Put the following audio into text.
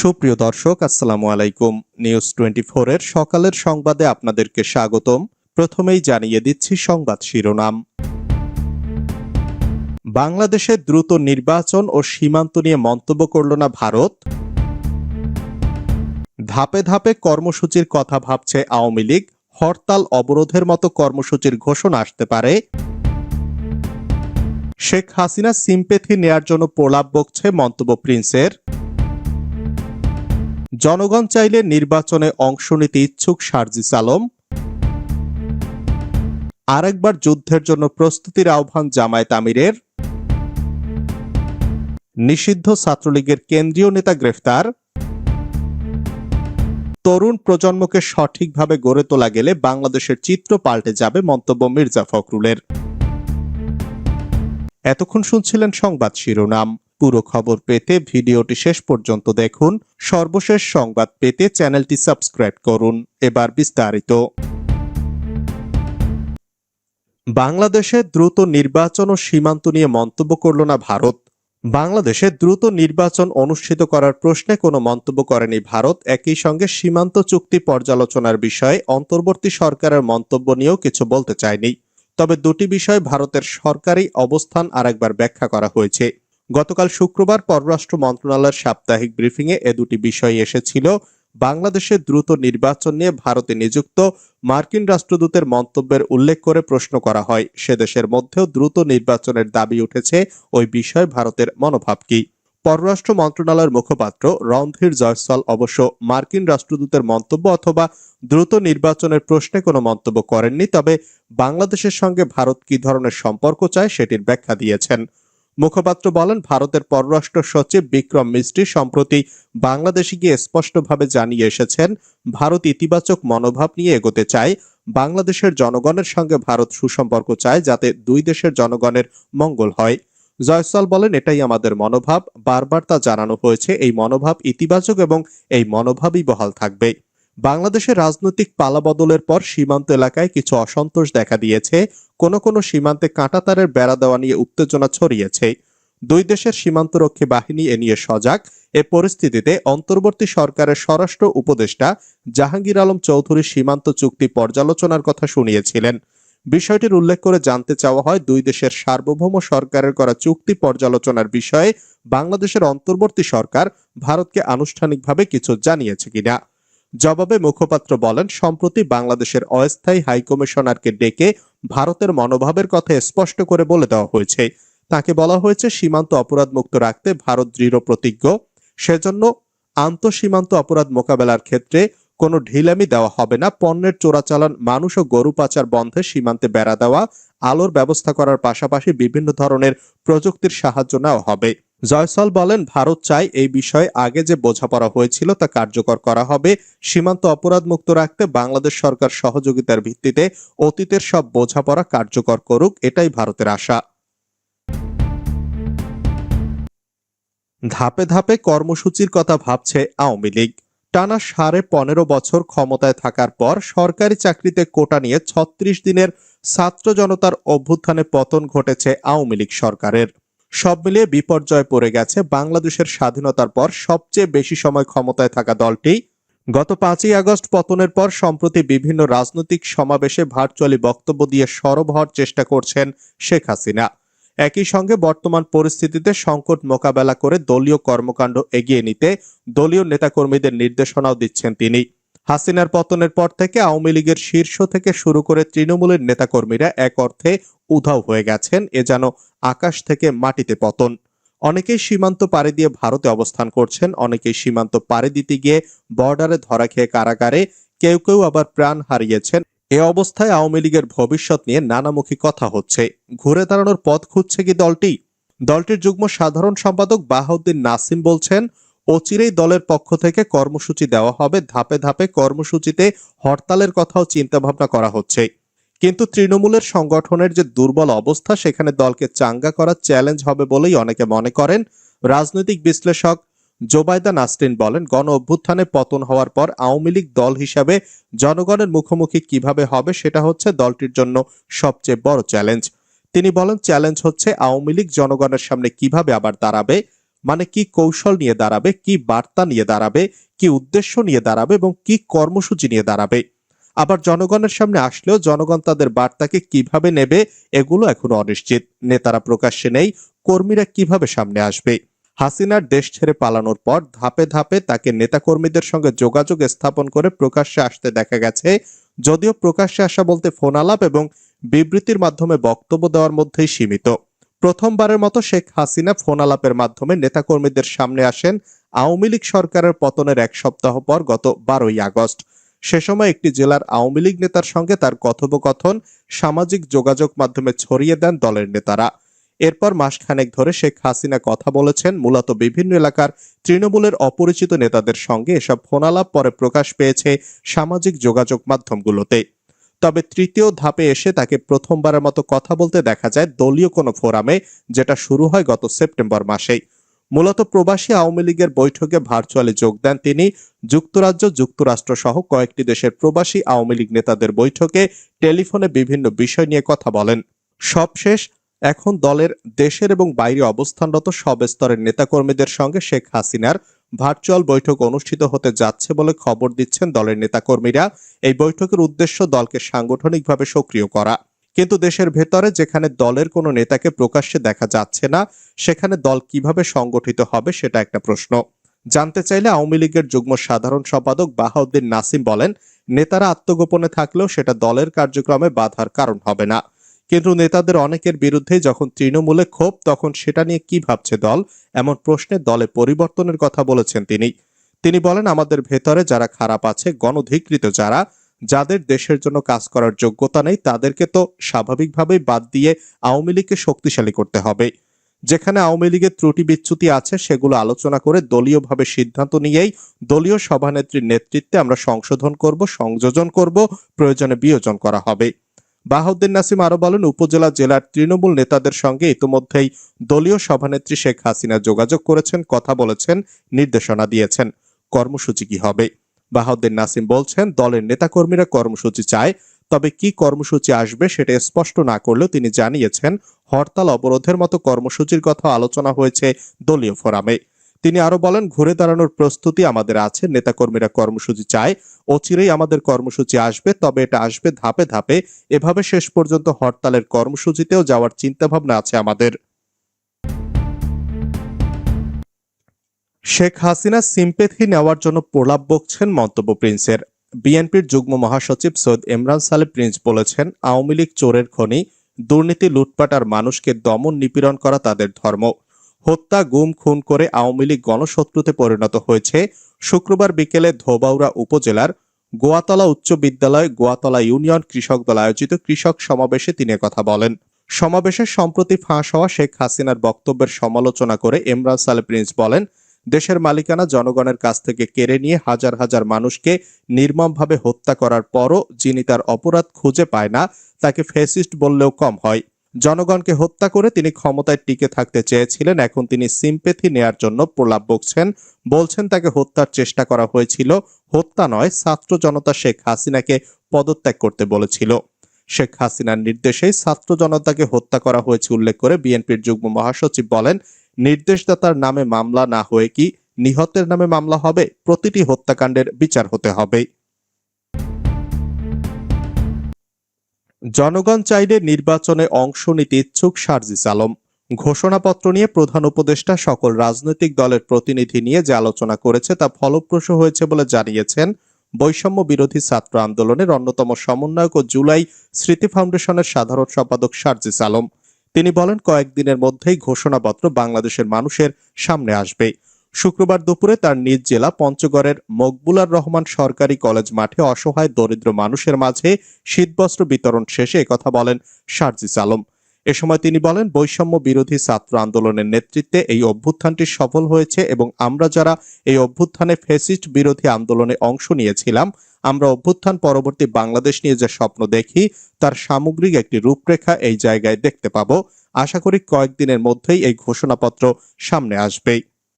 সুপ্রিয় দর্শক, আসসালামু আলাইকুম। নিউজ টোয়েন্টি এর সকালের সংবাদে আপনাদেরকে স্বাগতম। প্রথমেই জানিয়ে দিচ্ছি সংবাদ শিরোনাম। বাংলাদেশে দ্রুত নির্বাচন ও সীমান্ত নিয়ে মন্তব্য করল না ভারত। ধাপে ধাপে কর্মসূচির কথা ভাবছে আওয়ামী লীগ। হরতাল অবরোধের মতো কর্মসূচির ঘোষণা আসতে পারে। শেখ হাসিনা সিম্পেথি নেয়ার জন্য প্রলাপ বকছে মন্তব্য প্রিন্সের। জনগণ চাইলে নির্বাচনে অংশ নিতে ইচ্ছুক সার্জিস আলম আরেকবার যুদ্ধের জন্য প্রস্তুতির আহ্বান জামায়াত আমিরের। নিষিদ্ধ ছাত্রলীগের কেন্দ্রীয় নেতা গ্রেফতার। তরুণ প্রজন্মকে সঠিকভাবে গড়ে তোলা গেলে বাংলাদেশের চিত্র পাল্টে যাবে মন্তব্য মির্জা ফখরুলের। এতক্ষণ শুনছিলেন সংবাদ শিরোনাম। পুরো খবর পেতে ভিডিওটি শেষ পর্যন্ত দেখুন। সর্বশেষ সংবাদ পেতে চ্যানেলটি সাবস্ক্রাইব করুন। এবার বিস্তারিত। বাংলাদেশে দ্রুত নির্বাচন ও সীমান্ত নিয়ে মন্তব্য করল না ভারত। বাংলাদেশে দ্রুত নির্বাচন অনুষ্ঠিত করার প্রশ্নে কোনো মন্তব্য করেনি ভারত। একই সঙ্গে সীমান্ত চুক্তি পর্যালোচনার বিষয়ে অন্তর্বর্তী সরকারের মন্তব্য নিয়েও কিছু বলতে চায়নি। তবে দুটি বিষয় ভারতের সরকারি অবস্থান আরেকবার ব্যাখ্যা করা হয়েছে। গতকাল শুক্রবার পররাষ্ট্র মন্ত্রণালয়ের সাপ্তাহিক ব্রিফিংয়ে এ দুটি বিষয় এসেছিল। বাংলাদেশে দ্রুত নির্বাচন নিয়ে ভারতে নিযুক্ত মার্কিন রাষ্ট্রদূতের মন্তব্যের উল্লেখ করে প্রশ্ন করা হয়, সে দেশের মধ্যেও দ্রুত নির্বাচনের দাবি উঠেছে, ওই বিষয়ে ভারতের মনোভাব কি? পররাষ্ট্র মন্ত্রণালয়ের মুখপাত্র রণধীর জয়সওয়াল অবশ্য মার্কিন রাষ্ট্রদূতের মন্তব্য অথবা দ্রুত নির্বাচনের প্রশ্নে কোনো মন্তব্য করেননি, তবে বাংলাদেশের সঙ্গে ভারত কি ধরনের সম্পর্ক চায় সেটির ব্যাখ্যা দিয়েছেন। মুখপাত্র বলেন, ভারতের পররাষ্ট্র সচিব বিক্রম মিস্ত্রি সম্প্রতি বাংলাদেশে গিয়ে স্পষ্টভাবে জানিয়ে এসেছেন, ভারত ইতিবাচক মনোভাব নিয়ে এগোতে চায়। বাংলাদেশের জনগণের সঙ্গে ভারত সুসম্পর্ক চায় যাতে দুই দেশের জনগণের মঙ্গল হয়। জয়সওয়াল বলেন, এটাই আমাদের মনোভাব। বারবার তা জানানো হয়েছে, এই মনোভাব ইতিবাচক এবং এই মনোভাবই বহাল থাকবে। বাংলাদেশের রাজনৈতিক পালাবদলের পর সীমান্ত এলাকায় কিছু অসন্তোষ দেখা দিয়েছে। কোনো কোনো সীমান্তে কাঁটাতারের বেড়া দেওয়া নিয়ে উত্তেজনা ছড়িয়েছে। দুই দেশের সীমান্তরক্ষী বাহিনী এ নিয়ে সজাগ। এ পরিস্থিতিতে অন্তর্বর্তী সরকারের স্বরাষ্ট্র উপদেষ্টা জাহাঙ্গীর আলম চৌধুরী সীমান্ত চুক্তি পর্যালোচনার কথা শুনিয়েছিলেন। বিষয়টির উল্লেখ করে জানতে চাওয়া হয়, দুই দেশের সার্বভৌম সরকারের করা চুক্তি পর্যালোচনার বিষয়ে বাংলাদেশের অন্তর্বর্তী সরকার ভারতকে আনুষ্ঠানিকভাবে কিছু জানিয়েছে কিনা। জবাবে মুখপাত্র বলেন, সম্প্রতি বাংলাদেশের অস্থায়ী হাইকমিশনারকে ডেকে ভারতের মনোভাবের কথা স্পষ্ট করে বলে দেওয়া হয়েছে। তাকে বলা হয়েছে, সীমান্ত অপরাধ মুক্ত রাখতে ভারত দৃঢ় প্রতিজ্ঞ। সেজন্য আন্তঃসীমান্ত অপরাধ মোকাবেলার ক্ষেত্রে কোনো ঢিলামি দেওয়া হবে না। পণ্যের চোরাচালান, মানুষ ও গরু পাচার বন্ধে সীমান্তে বেড়া দেওয়া, আলোর ব্যবস্থা করার পাশাপাশি বিভিন্ন ধরনের প্রযুক্তির সাহায্য নেওয়া হবে। জয়সল বলেন, ভারত চায় এই বিষয়ে আগে যে বোঝাপড়া হয়েছিল তা কার্যকর করা হবে। সীমান্ত অপরাধ মুক্ত রাখতে বাংলাদেশ সরকার সহযোগিতার ভিত্তিতে অতীতের সব বোঝাপড়া কার্যকর করুক, এটাই ভারতের আশা। ধাপে ধাপে কর্মসূচির কথা ভাবছে আওয়ামী লীগ। টানা সাড়ে পনেরো বছর ক্ষমতায় থাকার পর সরকারি চাকরিতে কোটা নিয়ে ছত্রিশ দিনের ছাত্র জনতার অভ্যুত্থানে পতন ঘটেছে আওয়ামী লীগ সরকারের। সব মিলিয়ে বিপর্যয় পড়ে গেছে বাংলাদেশের স্বাধীনতার পর সবচেয়ে বেশি সময় ক্ষমতায় থাকা দলটি। গত পাঁচই আগস্ট পতনের পর সম্প্রতি বিভিন্ন রাজনৈতিক সমাবেশে ভার্চুয়ালি বক্তব্য দিয়ে সরব হওয়ার চেষ্টা করছেন শেখ হাসিনা। একই সঙ্গে বর্তমান পরিস্থিতিতে সংকট মোকাবেলা করে দলীয় কর্মকাণ্ড এগিয়ে নিতে দলীয় নেতাকর্মীদের নির্দেশনাও দিচ্ছেন তিনি। হাসিনার পতনের পর থেকে আওয়ামী লীগের শীর্ষ থেকে শুরু করে তৃণমূলের নেতাকর্মীরা এক অর্থে উধাও হয়ে গেছেন। এ যেন আকাশ থেকে মাটিতে পতন। অনেকেই সীমান্ত পাড়ি দিয়ে ভারতে অবস্থান করছেন, অনেকেই সীমান্ত পাড়ি দিতে গিয়ে বর্ডারে ধরা খেয়ে কারাগারে কেউ কেউ আবার প্রাণ হারিয়েছেন। এ অবস্থায় আওয়ামী লীগের ভবিষ্যৎ নিয়ে নানামুখী কথা হচ্ছে। ঘুরে দাঁড়ানোর পথ খুঁজছে কি দলটি? দলটির যুগ্ম সাধারণ সম্পাদক বাহাউদ্দিন নাসিম বলছেন, অচিরেই দলের পক্ষ থেকে কর্মসূচি দেওয়া হবে, ধাপে ধাপে কর্মসূচিতে হরতালের কথাও চিন্তাভাবনা করা হচ্ছে। কিন্তু তৃণমূলের সংগঠনের যে দুর্বল অবস্থা, সেখানে দলকে চাঙ্গা করা চ্যালেঞ্জ হবে বলেই অনেকে মনে করেন। রাজনৈতিক বিশ্লেষক জোবায়দা নাসরিন বলেন, গণ অভ্যুত্থানে পতন হওয়ার পর আওয়ামী লীগ দল হিসাবে জনগণের মুখোমুখি কীভাবে হবে, সেটা হচ্ছে দলটির জন্য সবচেয়ে বড় চ্যালেঞ্জ তিনি বলেন চ্যালেঞ্জ হচ্ছে আওয়ামী লীগ জনগণের সামনে কীভাবে আবার দাঁড়াবে? মানে কি কৌশল নিয়ে দাঁড়াবে? কি বার্তা নিয়ে দাঁড়াবে? কি উদ্দেশ্য নিয়ে দাঁড়াবে? এবং কি কর্মসূচি নিয়ে দাঁড়াবে? আবার জনগণের সামনে আসলেও জনগণ তাদের বার্তাকে কীভাবে নেবে, এগুলো এখনও অনিশ্চিত। নেতারা প্রকাশ্যে নেই, কর্মীরা কীভাবে সামনে আসবে? হাসিনার দেশ ছেড়ে পালানোর পর ধাপে ধাপে তাকে নেতাকর্মীদের সঙ্গে যোগাযোগ স্থাপন করে প্রকাশ্যে আসতে দেখা গেছে। যদিও প্রকাশ্যে আসা বলতে ফোন আলাপ এবং বিবৃতির মাধ্যমে বক্তব্য দেওয়ার মধ্যেই সীমিত। প্রথমবারের মতো শেখ হাসিনা ফোন আলাপের মাধ্যমে নেতাকর্মীদের সামনে আসেন আওয়ামী লীগ সরকারের পতনের এক সপ্তাহ পর গত বারোই আগস্ট। সে সময় একটি জেলার আওয়ামী লীগ নেতার সঙ্গে তার কথোপকথন, সামাজিক যোগাযোগ মাধ্যমে ছড়িয়ে দেন দলের নেতারা। এরপর মাসখানেক ধরে শেখ হাসিনা কথা বলেছেন, মূলত বিভিন্ন এলাকার তৃণমূলের অপরিচিত নেতাদের সঙ্গে এসব ফোনালাপ পরে প্রকাশ পেয়েছে সামাজিক যোগাযোগ মাধ্যমগুলোতে। তবে তৃতীয় ধাপে এসে তাকে প্রথমবারের মতো কথা বলতে দেখা যায় দলীয় কোনো ফোরামে, যেটা শুরু হয় গত সেপ্টেম্বর মাসেই। মূলত প্রবাসী আওয়ামী লীগের বৈঠকে ভার্চুয়ালি যোগ দেন তিনি। যুক্তরাজ্য যুক্তরাষ্ট্র সহ কয়েকটি দেশের প্রবাসী আওয়ামী লীগ নেতাদের বৈঠকে টেলিফোনে বিভিন্ন বিষয় নিয়ে কথা বলেন। সবশেষ, এখন দলের দেশের এবং বাইরে অবস্থানরত সব স্তরের নেতাকর্মীদের সঙ্গে শেখ হাসিনার ভার্চুয়াল বৈঠক অনুষ্ঠিত হতে যাচ্ছে বলে খবর দিচ্ছেন দলের নেতাকর্মীরা। এই বৈঠকের উদ্দেশ্য দলকে সাংগঠনিকভাবে সক্রিয় করা। কিন্তু দেশের ভেতরে যেখানে দলের কোনো নেতাকে প্রকাশ্যে দেখা যাচ্ছে না, সেখানে দল কীভাবে সংগঠিত হবে সেটা একটা প্রশ্ন। জানতে চাইলে আওয়ামী লীগের যুগ্ম সাধারণ সম্পাদক বাহাউদ্দিন নাসিম বলেন, নেতারা আত্মগোপনে থাকলেও সেটা দলের কার্যক্রমে বাধার কারণ হবে না। কিন্তু নেতাদের অনেকের বিরুদ্ধে যখন তৃণমূলে ক্ষোভ, তখন সেটা নিয়ে কি ভাবছে দল? এমন প্রশ্নে দলে পরিবর্তনের কথা বলেছেন তিনি। তিনি বলেন, আমাদের ভেতরে যারা খারাপ আছে, গণধিকৃত যারা যাদের দেশের জন্য কাজ করার যোগ্যতা নেই, তাদেরকে তো স্বাভাবিকভাবেই বাদ দিয়ে আওয়ামী লীগকে শক্তিশালী করতে হবে। যেখানে আওয়ামী লীগের ত্রুটি বিচ্যুতি আছে, সেগুলো আলোচনা করে দলীয়ভাবে সিদ্ধান্ত নিয়েই দলীয় সভানেত্রীর নেতৃত্বে আমরা সংশোধন করব, সংযোজন করব, প্রয়োজনে বিয়োজন করা হবে। বাহাউদ্দিন নাসিম আরও বলেন, উপজেলা জেলার তৃণমূল নেতাদের সঙ্গে ইতিমধ্যেই দলীয় সভানেত্রী শেখ হাসিনা যোগাযোগ করেছেন, কথা বলেছেন, নির্দেশনা দিয়েছেন। কর্মসূচি কি হবে? বাহাউদ্দিন নাসিম বলছেন, দলের নেতাকর্মীরা কর্মসূচি চায়, তবে কি কর্মসূচি আসবে সেটা স্পষ্ট না করলেও তিনি জানিয়েছেন, হরতাল অবরোধের মতো কর্মসূচির কথা আলোচনা হয়েছে দলীয় ফোরামে। তিনি আরও বলেন, ঘুরে দাঁড়ানোর প্রস্তুতি আমাদের আছে, নেতাকর্মীরা কর্মসূচি চায়, অচিরেই আমাদের কর্মসূচি আসবে, তবে এটা আসবে ধাপে ধাপে। এভাবে শেষ পর্যন্ত হরতালের কর্মসূচিতেও যাওয়ার চিন্তাভাবনা আছে আমাদের। শেখ হাসিনা সিম্পেথি নেওয়ার জন্য প্রলাপ বকছেন মন্তব্য প্রিন্সের। বিএনপির যুগ্ম মহাসচিব সৈয়দ ইমরান সালে প্রিন্স বলেছেন, আওয়ামী লীগ চোরের খনি, দুর্নীতি, লুটপাট আর মানুষকে দমন নিপীড়ন করা তাদের ধর্ম। হত্যা, গুম, খুন করে আওয়ামী লীগ গণশত্রুতে পরিণত হয়েছে। শুক্রবার বিকেলে ধোবাউড়া উপজেলার গোয়াতলা উচ্চ বিদ্যালয়, গোয়াতলা ইউনিয়ন কৃষক দল আয়োজিত কৃষক সমাবেশে তিনি কথা বলেন। সমাবেশে সম্প্রতি ফাঁস হওয়া শেখ হাসিনার বক্তব্যের সমালোচনা করে ইমরান সালে প্রিন্স বলেন দেশের মালিকানা জনগণের কাছ থেকে কেড়ে নিয়ে হাজার হাজার মানুষকে নির্মমভাবে হত্যা করার পরও যিনি তার অপরাধ খুঁজে পায় না, তাকে ফেসিস্ট বললেও কম হয়। জনগণকে হত্যা করে তিনি ক্ষমতায় টিকে থাকতে চেয়েছিলেন, এখন তিনি সিম্পেথি নেয়ার জন্য প্রলাপ বকছেন, বলছেন তাকে হত্যার চেষ্টা করা হয়েছিল, হত্যা নয়, ছাত্র জনতা শেখ হাসিনাকে পদত্যাগ করতে বলেছিল। শেখ হাসিনার নির্দেশেই ছাত্র জনতাকে হত্যা করা হয়েছে উল্লেখ করে বিএনপির যুগ্ম মহাসচিব বলেন নির্দেশদাতার নামে মামলা না হয়ে কি নিহতের নামে মামলা হবে? প্রতিটি হত্যাকাণ্ডের বিচার হতে হবে জনগণ চাইলে নির্বাচনে অংশ নিতে ইচ্ছুক সার্জিস আলম ঘোষণাপত্র নিয়ে প্রধান উপদেষ্টা সকল রাজনৈতিক দলের প্রতিনিধি নিয়ে যে আলোচনা করেছে তা ফলপ্রসূ হয়েছে বলে জানিয়েছেন বৈষম্য বিরোধী ছাত্র আন্দোলনের অন্যতম সমন্বয়ক ও জুলাই স্মৃতি ফাউন্ডেশনের সাধারণ সম্পাদক সার্জিস আলম তিনি বলেন, কয়েকদিনের মধ্যেই ঘোষণাপত্র বাংলাদেশের মানুষের সামনে আসবে। শুক্রবার দুপুরে তার নিজ জেলা পঞ্চগড়ের মকবুলার রহমান সরকারি কলেজ মাঠে অসহায় দরিদ্র মানুষের মাঝে শীতবস্ত্র বিতরণ শেষে কথা বলেন শারজিস আলম। এ সময় তিনি বলেন, বৈষম্য বিরোধী ছাত্র আন্দোলনের নেতৃত্বে এই অভ্যুত্থানটি সফল হয়েছে এবং আমরা যারা এই অভ্যুত্থানে ফেসিস্ট বিরোধী আন্দোলনে অংশ নিয়েছিলাম, আমরা অভ্যুত্থান পরবর্তী বাংলাদেশ নিয়ে যে স্বপ্ন দেখি, তার সামগ্রিক একটি রূপরেখা এই জায়গায় দেখতে পাব। আশা করি কয়েকদিনের মধ্যেই এই ঘোষণাপত্র সামনে আসবেই।